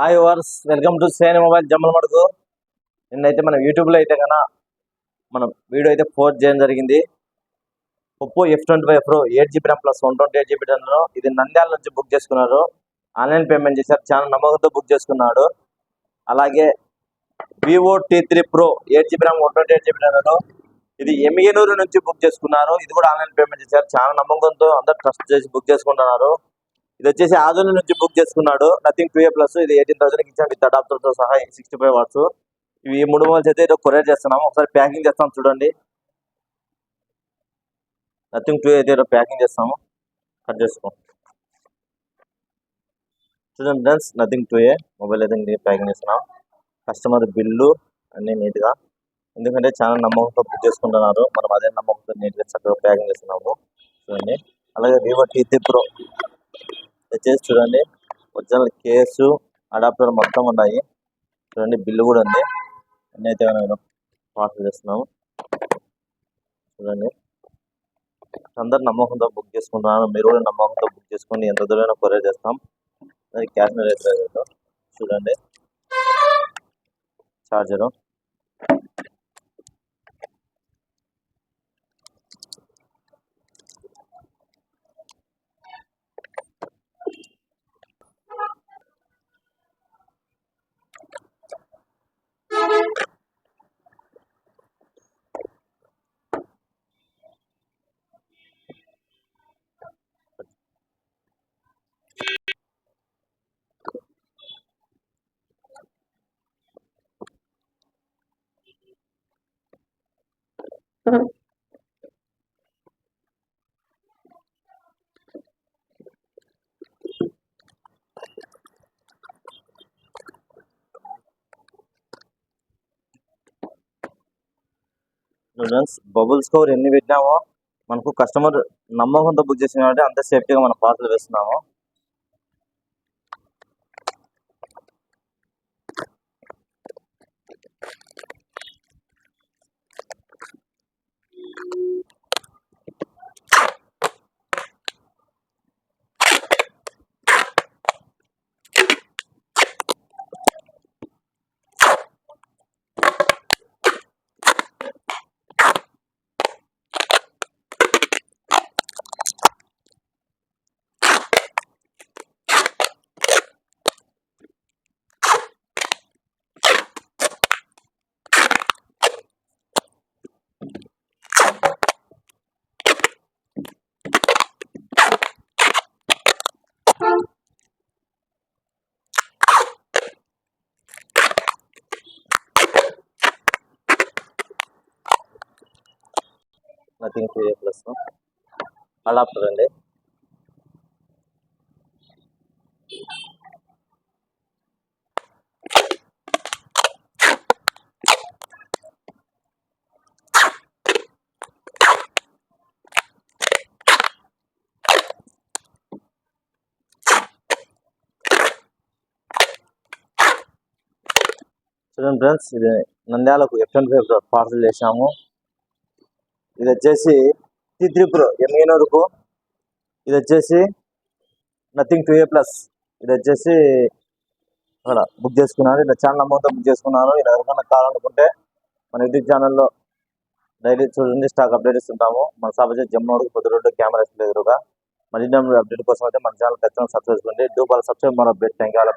Hi వర్స్ welcome to సేని mobile Jammalamadugu నిన్నైతే మనం యూట్యూబ్లో అయితే కన్నా మనం వీడియో అయితే పోస్ట్ చేయడం జరిగింది. Oppo F twenty five pro eight GB RAM plus one twenty eight GB ర్యామ్లో ఇది నంద్యాల నుంచి బుక్ చేసుకున్నారు. ఆన్లైన్ పేమెంట్ చేశారు. చాలా నమ్మకంతో బుక్ చేసుకున్నాడు. అలాగే Vivo T three pro eight GB RAM one twenty eight GB ర్యామ్లో ఇది ఎమ్మిగనూరు నుంచి బుక్ చేసుకున్నారు. ఇది కూడా ఆన్లైన్ పేమెంట్ చేశారు. చాలా నమ్మకంతో అందరు ట్రస్ట్ చేసి బుక్ చేసుకుంటున్నారు. ఇది వచ్చేసి ఆధుని నుంచి బుక్ చేసుకున్నాడు. నథింగ్ టూ ఏ ప్లస్ ఇది ఎయిటీన్ థౌసండ్ ఇచ్చాం విత్ అడాప్టర్తో సహా సిక్స్టీ ఫైవ్ వాట్స్ ఇవి మూడు మొబైల్స్ అయితే ఏదో కొరియర్ చేస్తున్నాము. ఒకసారి ప్యాకింగ్ చేస్తాం చూడండి. నథింగ్ టూ అయితే ప్యాకింగ్ చేస్తాము. కట్ చేసుకో. చూడండి friends Nothing two A mobile అయితే ప్యాకింగ్ చేస్తున్నాం. కస్టమర్ బిల్లు అన్ని నీట్గా. ఎందుకంటే చాలా నమ్మకంతో బుక్ చేసుకుంటున్నారు. మనం అదే నమ్మకంతో నీట్గా చక్కగా ప్యాకింగ్ చేస్తున్నాము. చూడండి. అలాగే వివో టీ త్రీ ప్రో వచ్చేసి చూడండి. ఒరిజినల్ కేసు అడాప్టర్ మొత్తం ఉన్నాయి. చూడండి బిల్లు కూడా ఉంది. అన్నీ అయితే నేను పార్సల్ చేస్తున్నాము. చూడండి. అందరు నమ్మకంతో బుక్ చేసుకుంటున్నాను మీరు కూడా నమ్మకంతో బుక్ చేసుకొని ఎంత దూరమైనా కొరియర్ చేస్తాం. అది క్యాష్ మీద అయితే చూడండి. చార్జరు. స్టూడెంట్స్ బబుల్ స్కోర్ ఎన్ని పెట్టినామో మనకు కస్టమర్ నమ్మకంతో బుక్ చేసిన కాబట్టి అంత సేఫ్టీగా మనం పార్సల్ వేస్తున్నాము. నథింగ్ టూ ప్లస్ అడాప్టర్ అండి చూడండి ఫ్రెండ్స్ ఇది నంద్యాలకు ఎఫ్ఎన్ ఫైవ్ పార్సల్ చేసాము ఇది వచ్చేసి టీ త్రీ ప్రో ఎంఈనూరుకు ఇది వచ్చేసి నథింగ్ టూ ఏ ప్లస్ ఇది వచ్చేసి ఇక్కడ బుక్ చేసుకున్నాను ఇలా ఛానల్ అమౌంట్ బుక్ చేసుకున్నాను ఇలా ఎవరికైనా కావాలనుకుంటే మన యూట్యూబ్ ఛానల్లో డైలీ చూడండి స్టాక్ అప్డేట్ ఇస్తుంటాము. మన షాప్ వచ్చి పొద్దు రెండు రోడ్డు కెమెరా ఎదురుగా. మళ్ళీ అప్డేట్ కోసం అయితే మన ఛానల్ ఖచ్చితంగా సబ్స్క్రైబ్ చేసుకోండి. డూ బాల్ సబ్స్క్రైబ్ మన అప్డేట్ థ్యాంక్ యూ ఆల్